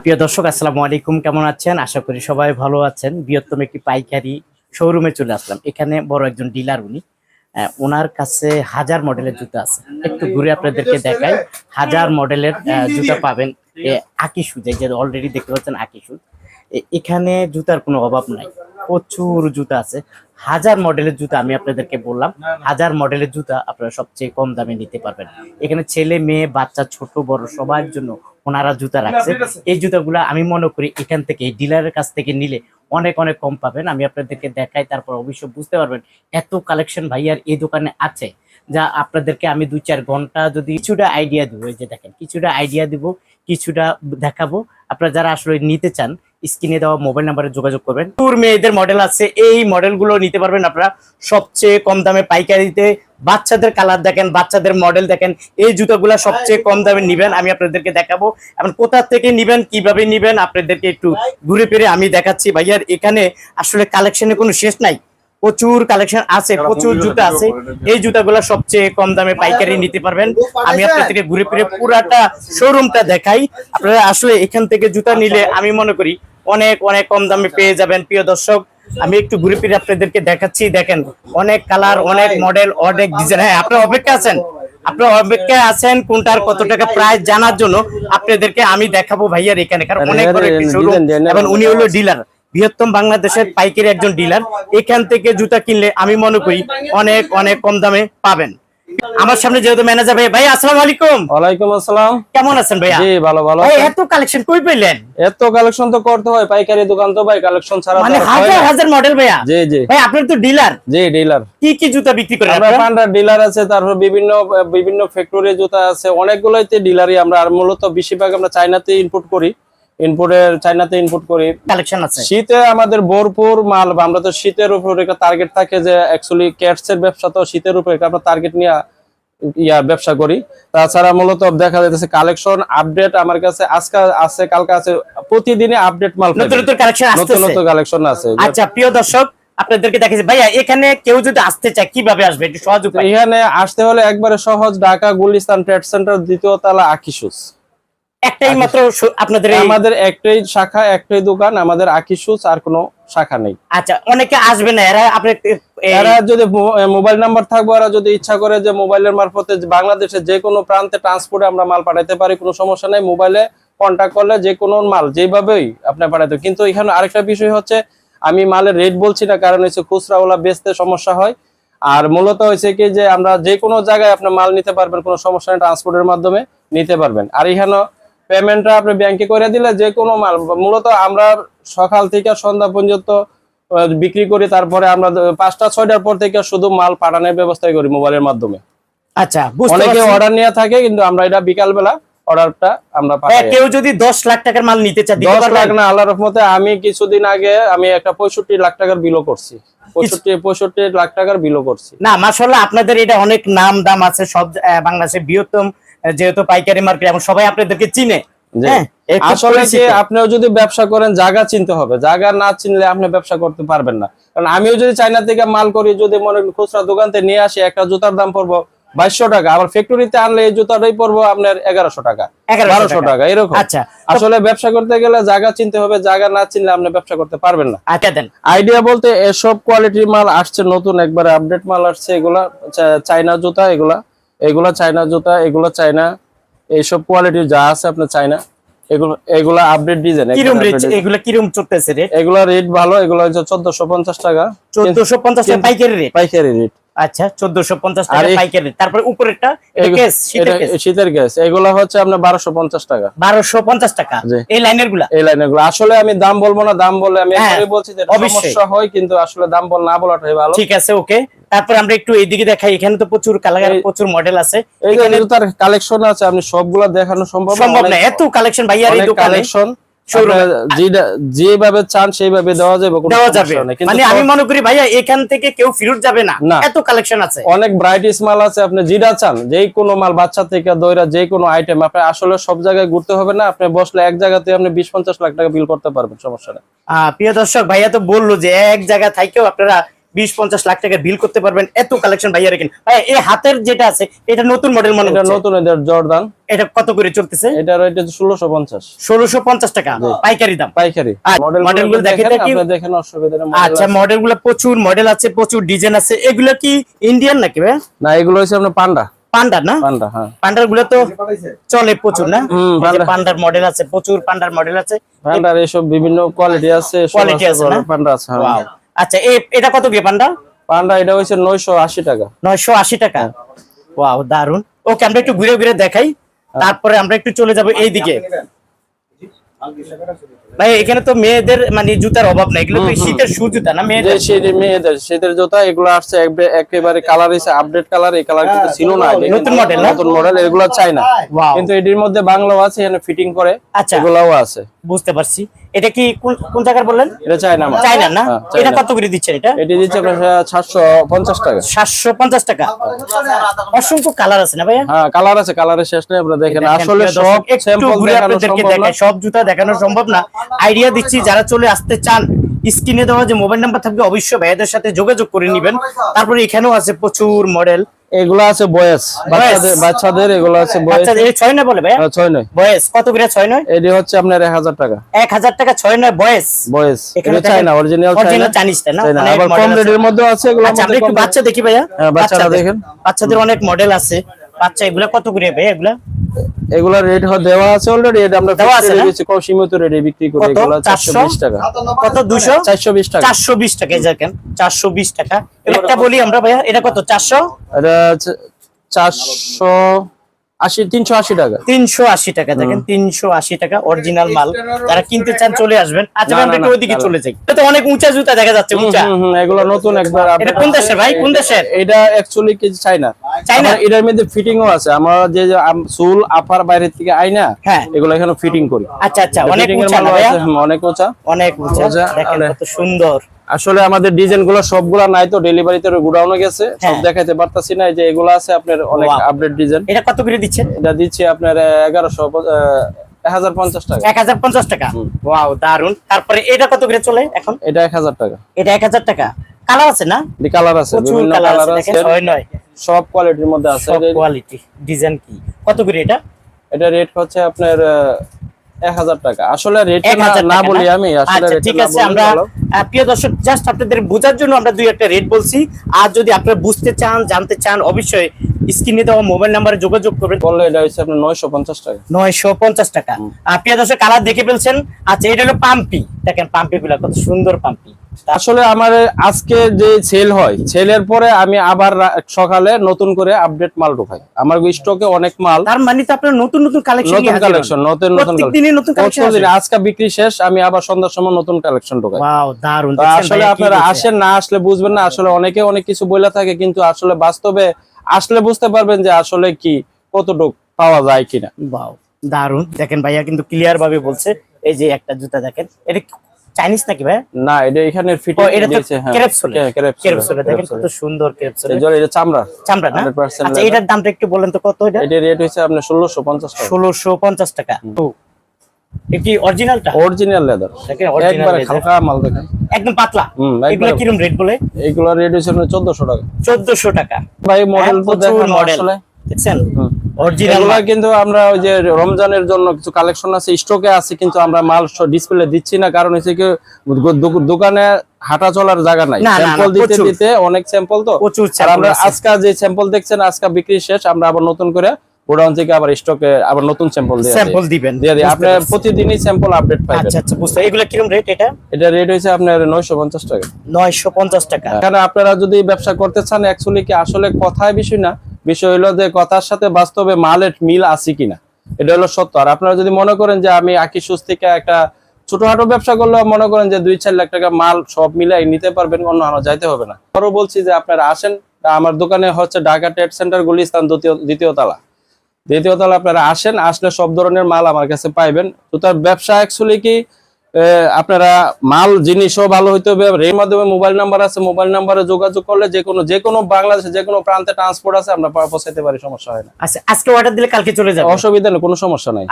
প্রিয় দর্শক, আসসালামু আলাইকুম। কেমন আছেন? আশা করি সবাই ভালো আছেন। বৃহত্তম একটি পাইকারি শোরুমে চলে আসলাম। এখানে বড় একজন ডিলার উনি। ওনার কাছে হাজার মডেলের জুতা আছে। একটু ঘুরে আপনাদেরকে দেখাই। হাজার মডেলের জুতা পাবেন আকি সুজ এই যে অলরেডি দেখতে পাচ্ছেন আকি সুজ এখানে জুতার কোনো অভাব নাই। প্রচুর জুতা আছে। হাজার মডেলের জুতা আমি আপনাদেরকে বললাম। হাজার মডেলের জুতা আপনারা সবচেয়ে কম দামে নিতে পারবেন। এখানে ছেলে, মেয়ে, বাচ্চা, ছোট, বড় সবার জন্য ওনারা জুতা রাখছে। এই জুতাগুলো আমি মনে করি এখান থেকে ডিলারের কাছ থেকে নিলে অনেক অনেক কম পাবেন। আমি আপনাদেরকে দেখাই তারপর অবশ্যই বুঝতে পারবেন এত কালেকশন ভাইয়ার এই দোকানে আছে যা আপনাদেরকে আমি দু চার ঘণ্টা যদি কিছুটা আইডিয়া দিব। এই যে দেখেন কিছুটা আইডিয়া দিব কিছুটা দেখাবো। আপনারা যারা আসলে নিতে চান স্ক্রিনে দেওয়া মোবাইল নাম্বারে যোগাযোগ করবেন। টুর মেয়েদের মডেল আছে এই মডেলগুলো নিতে পারবেন আপনারা। সবচেয়ে কম দামে পাইকারিতে বাচ্চাদের কালার দেখেন বাচ্চাদের মডেল দেখেন এই জুতোগুলো সবচেয়ে কম দামে নিবেন আমি আপনাদেরকে দেখাবো। এখন কোথা থেকে নিবেন কীভাবে নিবেন আপনাদেরকে একটু ঘুরে ফিরে আমি দেখাচ্ছি। ভাইয়ার এখানে আসলে কালেকশনে কোনো শেষ নাই? প্রচুর কালেকশন আছে প্রচুর জুতা আছে। এই জুতাগুলো সবচেয়ে কম দামে পাইকারি নিতে পারবেন। আমি আপনাদেরকে ঘুরে ফিরে পুরাটা শোরুমটা দেখাই। আপনারা আসলে এখান থেকে জুতা নিলে আমি মনে করি অনেক অনেক কম দামে পেয়ে যাবেন প্রিয় দর্শক। আমি একটু ঘুরে ফিরে আপনাদেরকে দেখাচ্ছি। দেখেন অনেক কালার অনেক মডেল অনেক ডিজাইন হ্যাঁ আপনার অপেক্ষা আছেন? আপনারা অপেক্ষায় আছেন কোনটার কত টাকা প্রাইস জানার জন্য আপনাদেরকে আমি দেখাবো ভাইয়ার এখানে। কারণ অনেক বড় একটি শোরুম এবং উনি হলো ডিলার বৃহত্তম বাংলাদেশের পাইকারি একজন ডিলার এখান থেকে জুতা কিনলে আমি মনে করি অনেক অনেক কম দামে পাবেন। আমার সামনে যেহেতু ম্যানেজার ভাই ভাই আসসালামু আলাইকুম। ওয়ালাইকুম আসসালাম। কেমন আছেন ভাইয়া? জি ভালো ভালো ভাই এত কালেকশন কই পেলেন এত কালেকশন তো করতে হয় পাইকারি দোকান তো ভাই কালেকশন ছাড়া মানে হাজার হাজার মডেল ভাইয়া? জি জি। ভাই আপনার তো ডিলার জি ডিলার কি কি জুতা বিক্রি করেন আমরা আপনারা? পান্ডার ডিলার আছে তারপর বিভিন্ন বিভিন্ন ফ্যাক্টরি জুতা আছে অনেকগুলোতে ডিলারই আমরা আর মূলত বেশিরভাগ আমরা চাইনাতে ইনপুট করি। ইনপুটের চাইনাতে ইনপুট করি। কালেকশন আছে। শীতে আমাদের ভরপুর মাল আমরা তো শীতের উপর একটা টার্গেট থাকে যে অ্যাকচুয়ালি ক্যাটস এর ব্যবসা তো শীতের উপর একটা আমরা টার্গেট নিয়ে ইয়া ব্যবসা করি। তাছাড়া মূলত দেখা যাইতেছে কালেকশন আপডেট আমার কাছে আজকে আছে কালকে আছে প্রতিদিনই আপডেট মাল নতুন নতুন কালেকশন নতুন নতুন কালেকশন আছে। আচ্ছা প্রিয় দর্শক আপনাদেরকে দেখেছি ভাইয়া এখানে কেউ যদি আসতে চায় কীভাবে আসবে? একটু সহজ এখানে আসতে হলে একবারে সহজ ঢাকা গুলিস্তান ট্রেড সেন্টার দ্বিতীয় তলা আকিসুস। একটাই মাত্র আপনাদের আমাদের একটাই শাখা একটাই দোকান আমাদের আকি আকিসুস আর কোনো শাখা নেই। আচ্ছা অনেকে আসবে না এরা আপনি এরা যদি মোবাইল নাম্বার থাকবে এরা যদি ইচ্ছা করে যে মোবাইলের মারফতে যে বাংলাদেশে যে কোনো প্রান্তে ট্রান্সপোর্টে আমরা মাল পাঠাতে পারি কোনো সমস্যা নেই মোবাইলে কন্ট্যাক্ট করলে যে কোনো মাল যেভাবেই আপনি পাঠাতে কিন্তু এখানে আরেকটা বিষয় হচ্ছে আমি মালের রেট বলছি না কারণ হচ্ছে খুচরা ওলা বেচতে সমস্যা হয়। আর মূলত হয়েছে কি যে আমরা যে কোনো জায়গায় আপনার মাল নিতে পারবেন কোনো সমস্যা নেই ট্রান্সপোর্টের মাধ্যমে নিতে পারবেন। আর এখানে পেমেন্টটা আপনি ব্যাংকে করে দিলে যে কোনো মাল মূলত আমরা সকাল থেকে সন্ধ্যা পর্যন্ত বিক্রি করি তারপরে আমরা পাঁচটা ছয়টার পর থেকে শুধু মাল পাঠানোর ব্যবস্থা করি মোবাইলের মাধ্যমে। আচ্ছা অনেকে অর্ডার নিয়ে থাকে কিন্তু আমরা এটা বিকাল বেলা অর্ডারটা আমরা কেউ যদি দশ লাখ টাকার মাল নিতে দশ লাখ না আল্লাহ রহমতে আমি কিছুদিন আগে আমি একটা পঁয়ষট্টি লাখ টাকার বিলও করছি। পঁয়ষট্টি পঁয়ষট্টি লাখ টাকার বিলও করছি। না আপনাদের এটা অনেক নাম দাম আছে সব বাংলাদেশের বৃহত্তম যেহেতু পাইকারি মার্কেট এবং সবাই আপনাদেরকে চিনে। হ্যাঁ আসলে আপনিও যদি ব্যবসা করেন জায়গা চিনতে হবে। জায়গা না চিনলে আপনি ব্যবসা করতে পারবেন না। কারণ আমিও যদি চাইনা থেকে মাল করি যদি মনে খুচরা দোকান থেকে নিয়ে আসি একটা জুতার দাম পড়ব বাইশশো টাকা আবার ফ্যাক্টরিতে আনলে এই জুতাটাই পড়ব আপনার এগারোশো টাকা বারোশো টাকা। এরকম। আচ্ছা আসলে ব্যবসা করতে গেলে জায়গা চিনতে হবে জায়গা না চিনলে আপনি ব্যবসা করতে পারবেন না। আচ্ছা আইডিয়া বলতে এসব কোয়ালিটির মাল আসছে নতুন একবারে আপডেট মাল আসছে এগুলা চা- চায়না জুতা এগুলা। এগুলা চায়না জুতা এগুলো চায়না এইসব কোয়ালিটি যা আছে আপনার চায়না এগুলো এগুলা আপডেট ডিজাইন কিরম রেট এগুলা কিরম চলতেছে রেট এগুলা রেট ভালো এগুলো হচ্ছে চোদ্দশো পঞ্চাশ টাকা। চোদ্দশো পঞ্চাশ টাকা পাইকারি রেট পাইকারি রেট আচ্ছা চোদ্দশো পঞ্চাশ আর টাকা পাইকারি। তারপরে উপরেরটা শীতের গ্যাস এগুলা হচ্ছে আপনার বারোশো পঞ্চাশ টাকা। বারোশো পঞ্চাশ টাকা। এই লাইনেরগুলা এই লাইন এগুলো আসলে আমি দাম বলব না দাম বলে আমি হ্যাঁ, বলছি যে সমস্যা হয় কিন্তু আসলে দাম বল না বলাটাই ভালো। ঠিক আছে ওকে। তারপর আমরা একটু এইদিকে দেখাই। এখানে তো প্রচুর কালার প্রচুর মডেল আছে। এই যে জুতার কালেকশন আছে আপনি সবগুলা দেখানো সম্ভব সম্ভব না। এত কালেকশন ভাইয়ার এই দোকানে কালেকশন। যেভাবে চান সেইভাবে দেওয়া যাবে দেওয়া সমস্যা যাবে নেই। মানে আমি মনে করি ভাইয়া এখান থেকে কেউ ফেরত যাবে না না। এত কালেকশন আছে অনেক মাল আছে আপনি যেটা চান কোনো মাল বাচ্চা থেকে দইরা যে কোনো আইটেম আপনি আসলে সব জায়গায় ঘুরতে হবে না আপনি বসলে এক জায়গাতে আপনি বিশ পঞ্চাশ লাখ টাকা বিল করতে পারবেন সমস্যা নেই প্রিয় দর্শক ভাইয়া তো বলল যে এক জায়গা থাকেও আপনারা বিশ পঞ্চাশ লাখ টাকা বিল করতে পারবেন। এত কালেকশন ভাইয়া রেখেন। ভাই এই হাতের যেটা আছে এটা নতুন মডেল মনে এটা নতুন এদের জর্দান। এটা কত করে চলতেছে? এটা ষোলোশো পঞ্চাশ। ষোলোশো পঞ্চাশ টাকা পাইকারি দাম। পাইকারি। আর মডেল model গুলো দেখেন দেখি। দেখেন অসুবিধা নেই, আচ্ছা প্রচুর মডেল আছে প্রচুর ডিজাইন আছে। এগুলো কি ইন্ডিয়ান নাকি ভাই না এগুলো হচ্ছে আপনার পান্ডা। পান্ডার না? পান্ডা হ্যাঁ। পান্ডারগুলো তো চলে প্রচুর না। পান্ডার মডেল আছে প্রচুর পান্ডার মডেল আছে। পান্ডার এসব বিভিন্ন কোয়ালিটি আছে Quality আছে? পান্ডা আছে হ্যাঁ। আচ্ছা এ- এটা কত দিয়ে পান্ডা? পান্ডা এটা হচ্ছে নয়শো আশি টাকা। নয়শো আশি টাকা। ওয়াও দারুণ ওকে আমরা একটু ঘুরে ঘুরে দেখাই। তারপরে আমরা একটু চলে যাব এই দিকে ভাই এখানে তো মেয়েদের মানে জুতার অভাব নাই এগুলো তো শীতের শু জুতা না মেয়েদের? শীতের মেয়েদের শীতের জুতা এগুলো আসছে একেবারে কালার হচ্ছে আপডেট কালার এই কালার কিন্তু ছিল না আগে। নতুন না? নতুন মডেল এগুলো চাই না। কিন্তু এটির মধ্যে বাংলাও আছে এখানে ফিটিং করে আচ্ছা। এগুলাও আছে। বুঝতে পারছি। এটা কি কোন জায়গার বললেন? এটা চাই না। আমার। না? হ্যাঁ, এটা কত করে দিচ্ছেন এটা? এটি দিচ্ছে আপনার সাতশো পঞ্চাশ টাকা। সাতশো পঞ্চাশ টাকা। অসংখ্য কালার আছে না ভাইয়া? হ্যাঁ কালার আছে কালারের শেষ নেই আপনারা দেখেন। আসলে সব দর্শক, একটু স্যাম্পল দেখানো সম্ভব সব জুতা দেখানো সম্ভব না। আইডিয়া দিচ্ছি যারা চলে আসতে চান স্ক্রিনে দেওয়া যে মোবাইল নাম্বার থাকবে অবশ্যই ভাইয়াদের সাথে যোগাযোগ করে নেবেন। তারপরে এখানেও আছে প্রচুর মডেল এগুলো আছে বয়স। বাচ্চাদের বাচ্চাদের এগুলো আছে বয়স। এই ছয় নয় বলে ভাইয়া? হ্যাঁ, নয়। বয়স কত করে নয়? হচ্ছে আপনার টাকা। এক হাজার টাকা ছয় নয় বয়স। বয়স। এখানে অরিজিনাল চাই অরিজিনাল চাইনিজ না? অনেক আবার কম আছে। মধ্যে আছে এগুলো আচ্ছা একটু বাচ্চা দেখি ভাইয়া। হ্যাঁ, বাচ্চারা দেখেন। বাচ্চাদের অনেক মডেল আছে। বাচ্চা এগুলা কত করে ভাইয়া এগুলা? এগুলো রেট দেওয়া আছে অলরেডি এটা আমরা দেওয়া আছে কম সীমিত রেটে বিক্রি করি এগুলা এগুলো 400? 420 টাকা। কত? দুশো? 420 টাকা। চারশো বিশ টাকা এই দেখেন চারশো বিশ টাকা। একটা বলি আমরা ভাইয়া এটা কত? চারশো? এটা হচ্ছে 480 380 টাকা। তিনশো আশি টাকা দেখেন তিনশো আশি টাকা অরিজিনাল মাল। যারা কিনতে চান চলে আসবেন। আচ্ছা আমরা একটু ওইদিকে চলে যাই। এটা তো অনেক উঁচা জুতা দেখা যাচ্ছে উঁচা। এগুলো নতুন একবার। এটা কোন দেশের ভাই? কোন দেশের? এটা অ্যাকচুয়ালি কি চাইনা চায়না? এটার মধ্যে ফিটিংও আছে। আমরা যে চুল আপার বাইরে থেকে আইনা হ্যাঁ। এগুলো এখানে ফিটিং করি। আচ্ছা আচ্ছা অনেক উঁচা অনেক উঁচা। অনেক উঁচা উঁচা, দেখেন কত সুন্দর। আসলে আমাদের ডিজাইনগুলো সবগুলা নাই তো ডেলিভারিতে গুডাউনে গেছে। সব হ্যাঁ। দেখাইতে পারতাছি না এই যে এগুলো আছে আপনার অনেক আপডেট ডিজাইন এটা কত করে দিচ্ছেন? এটা দিচ্ছি আপনার এগারোশো তারপরে এটা কত করে চলে এখন? এটা এক হাজার টাকা। এটা এক হাজার টাকা। কালার আছে না? কালার আছে বিভিন্ন কালার আছে সব কোয়ালিটির মধ্যে আছে। সব কোয়ালিটি ডিজাইন কি? কত করে এটা? এটা রেট হচ্ছে আপনার এক হাজার টাকা। আসলে রেট না বলি আমি আসলে আচ্ছা ঠিক আছে আমরা প্রিয় দর্শক জাস্ট আপনাদের বোঝার জন্য আমরা দুই একটা রেট বলছি। আর যদি আপনারা বুঝতে চান জানতে চান অবশ্যই স্ক্রিনে দেওয়া মোবাইল নাম্বারে যোগাযোগ করবেন। বললে এটা হচ্ছে আপনার নয়শো পঞ্চাশ টাকা। নয়শো পঞ্চাশ টাকা। আর প্রিয় দর্শক কালার দেখে ফেলছেন। আচ্ছা এটা হলো পাম্পি। দেখেন পাম্পি গুলা কত সুন্দর পাম্পি। আসলে আমার আজকে যে সেল হয় সেলের পরে আমি আবার সকালে নতুন করে আপডেট মাল ঢোকাই। আমার স্টকে অনেক মাল। তার মানে তো আপনার নতুন নতুন কালেকশন নতুন কালেকশন নতুন নতুন নতুন কালেকশন আজকে বিক্রি শেষ আমি আবার সন্ধ্যার সময় নতুন কালেকশন ঢোকাই। ওয়াও দারুণ আসলে আপনারা আসেন না আসলে বুঝবেন না আসলে অনেকে অনেক কিছু বলে থাকে কিন্তু আসলে বাস্তবে আসলে বুঝতে পারবেন যে আসলে কি কতটুক পাওয়া যায় কিনা। ওয়াও দারুণ দেখেন ভাইয়া কিন্তু ক্লিয়ার ভাবে বলছে এই যে একটা জুতা দেখেন এটা চাইনিজ নাকি ভাই? না এটা এখানে ফিটিং এটা দিয়েছে হ্যাঁ। ক্রেপসোলে হ্যাঁ, ক্রেপসোলে, দেখেন কত সুন্দর ক্রেপসোলে এটা চামড়া। চামড়া না? আচ্ছা এটার দামটা একটু বলেন তো কত এটা? এটা রেট হচ্ছে আপনার ষোলোশো পঞ্চাশ টাকা। ষোলোশো পঞ্চাশ টাকা। ও, কি অরিজিনালটা অরিজিনাল লেদার দেখেন অরিজিনাল একবারে হালকা মাল দেখেন। একদম পাতলা? এগুলো কিরম রেট বলে? এইগুলো রেট হচ্ছে আপনার চোদ্দশো টাকা। চোদ্দশো টাকা। ভাই মডেল তো দেখেন মডেল দেখছেন? এগুলা কিন্তু আমরা ওই যে রমজানের জন্য কিছু কালেকশন আছে স্টকে আছে কিন্তু আমরা মাল ডিসপ্লে দিচ্ছি না। কারণ হচ্ছে কি দোকানে হাঁটা চলার জায়গা নাই। না, না, না, স্যাম্পল দিতে দিতে অনেক স্যাম্পল তো। প্রচুর আর sample আমরা আজকে যে স্যাম্পল দেখছেন আজকে বিক্রি শেষ আমরা আবার নতুন করে গোডাউন থেকে আবার স্টকে আবার নতুন স্যাম্পল দিয়ে স্যাম্পল দিবেন। দিয়ে দিই। আপনি প্রতিদিনই স্যাম্পল আপডেট পাইবেন। আচ্ছা আচ্ছা বুঝতে এগুলো কিরম রেট এটা? এটা রেট আপনার নয়শো পঞ্চাশ টাকা। নয়শো পঞ্চাশ টাকা। এখানে আপনারা যদি ব্যবসা করতে চান অ্যাকচুয়ালি কি আসলে কথায় বিষয় না বিষয় হলো যে কথার সাথে বাস্তবে মালের মিল আছে কিনা, এটা হলো সত্য। আর আপনারা যদি মনে করেন যে আমি আকি সুস থেকে একটা ছোটখাটো ব্যবসা করলে মনে করেন যে দুই চার লাখ টাকা মাল সব মিলাই নিতে পারবেন, অন্য আনো যাইতে হবে না। আরও বলছি যে আপনারা আসেন, আমার দোকানে হচ্ছে ঢাকা ট্রেড সেন্টার গুলিস্তান দ্বিতীয় দ্বিতীয় তলা। দ্বিতীয় তলা আপনারা আসেন, আসলে সব ধরনের মাল আমার কাছে পাইবেন। তো তার ব্যবসা অ্যাকচুয়ালি কি আপনারা মাল জিনিসও ভালো হইতে হবে। এর মাধ্যমে মোবাইল নাম্বার আছে মোবাইল নাম্বারে যোগাযোগ করলে যে কোনো যে কোনো বাংলাদেশে যে কোনো প্রান্তে ট্রান্সপোর্ট আছে আমরা পৌঁছাইতে পারি সমস্যা হয় না। আচ্ছা আজকে অর্ডার দিলে কালকে চলে যাবে। অসুবিধা নেই কোনো সমস্যা নাই।